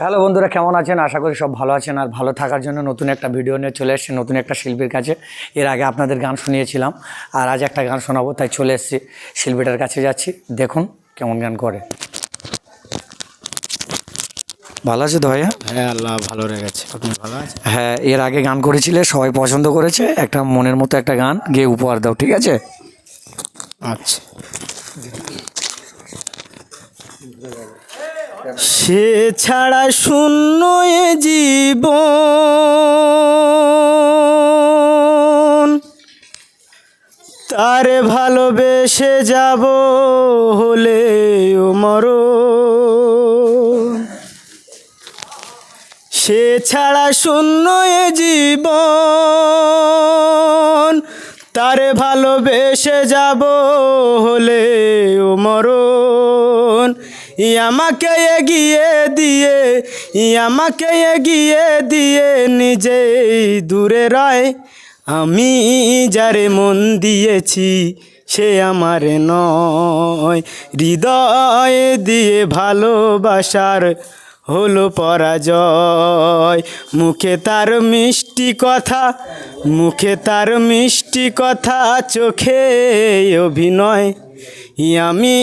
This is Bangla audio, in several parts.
হ্যালো বন্ধুরা কেমন আছেন? আশা করি সব ভালো আছেন আর ভালো থাকার জন্য নতুন একটা ভিডিও নিয়ে চলে এসেছি নতুন একটা শিল্পীর কাছে। এর আগে আপনাদের গান শুনিয়েছিলাম আর আজ একটা গান শোনাবো তাই চলে এসেছি শিল্পীটার কাছে যাচ্ছি। দেখুন কেমন গান করে। ভালো আছে ভাইয়া হ্যাঁ আল্লাহ ভালো রেখেছে। আপনি ভালো আছেন? হ্যাঁ এর আগে গান করেছিলে সবাই পছন্দ করেছে একটা মনের মতো একটা গান গিয়ে উপহার দাও ঠিক আছে? আচ্ছা। সে ছাড়া শূন্য এ জীবন। তারে ভালোবেসে যাব হলে ও মরণ। সে ছাড়া শূন্য এ জীবন। তারে ভালোবেসে যাব হলে আমাকে এগিয়ে দিয়ে আমাকে এগিয়ে দিয়ে নিজে দূরে রয়। আমি যারে মন দিয়েছি, সে আমার নয়। হৃদয় দিয়ে ভালোবাসার হলো পরাজয়। মুখে তার মিষ্টি কথা, মুখে তার মিষ্টি কথা, চোখে অভিনয়। আমি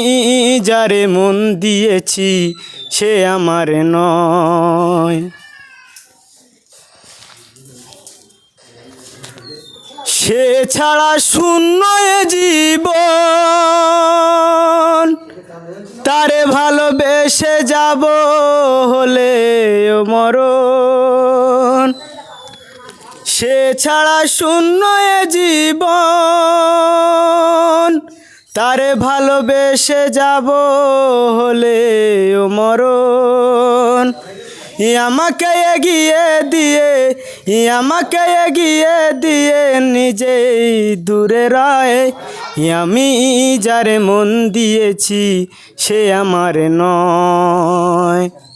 যারে মন দিয়েছি, সে আমার নয়। সে ছাড়া শূন্য এ ভালোবেসে যাব হলে মরণ। সে ছাড়া শূন্য এ জীবন। তারে ভালোবেসে যাব হলে মরণ। আমাকে এগিয়ে দিয়ে আমাকে এগিয়ে দিয়ে নিজেই দূরে রায়। আমি যারে মন দিয়েছি, সে আমার নয়।